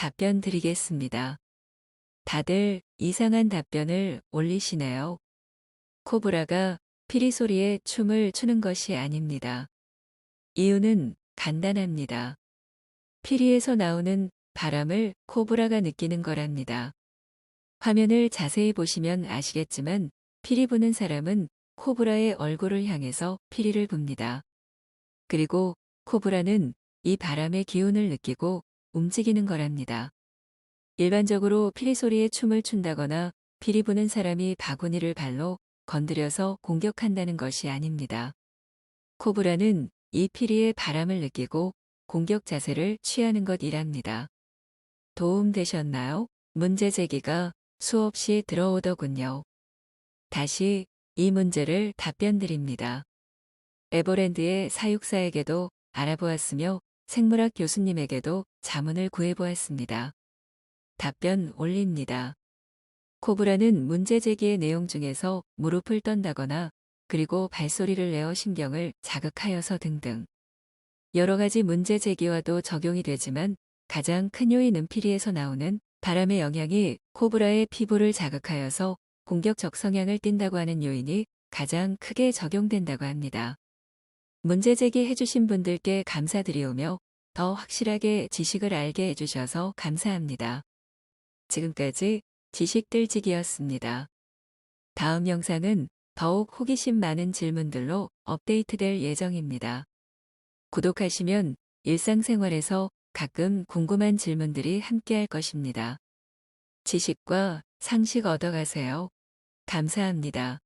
답변 드리겠습니다. 다들 이상한 답변을 올리시네요. 코브라가 피리 소리에 춤을 추는 것이 아닙니다. 이유는 간단합니다. 피리에서 나오는 바람을 코브라가 느끼는 거랍니다. 화면을 자세히 보시면 아시겠지만 피리 부는 사람은 코브라의 얼굴을 향해서 피리를 붑니다. 그리고 코브라는 이 바람의 기운을 느끼고 움직이는 거랍니다. 일반적으로 피리 소리에 춤을 춘다거나 피리 부는 사람이 바구니를 발로 건드려서 공격한다는 것이 아닙니다. 코브라는 이 피리의 바람을 느끼고 공격 자세를 취하는 것이랍니다. 도움 되셨나요? 문제 제기가 수없이 들어오더군요. 다시 이 문제를 답변 드립니다. 에버랜드의 사육사에게도 알아보았으며 생물학 교수님에게도 자문을 구해보았습니다. 답변 올립니다. 코브라는 문제 제기의 내용 중에서 무릎을 떤다거나 그리고 발소리를 내어 신경을 자극하여서 등등 여러 가지 문제 제기와도 적용이 되지만 가장 큰 요인은 피리에서 나오는 바람의 영향이 코브라의 피부를 자극하여서 공격적 성향을 띈다고 하는 요인이 가장 크게 적용된다고 합니다. 문제 제기해 주신 분들께 감사드리오며 더 확실하게 지식을 알게 해주셔서 감사합니다. 지금까지 지식들지기였습니다. 다음 영상은 더욱 호기심 많은 질문들로 업데이트될 예정입니다. 구독하시면 일상생활에서 가끔 궁금한 질문들이 함께할 것입니다. 지식과 상식 얻어가세요. 감사합니다.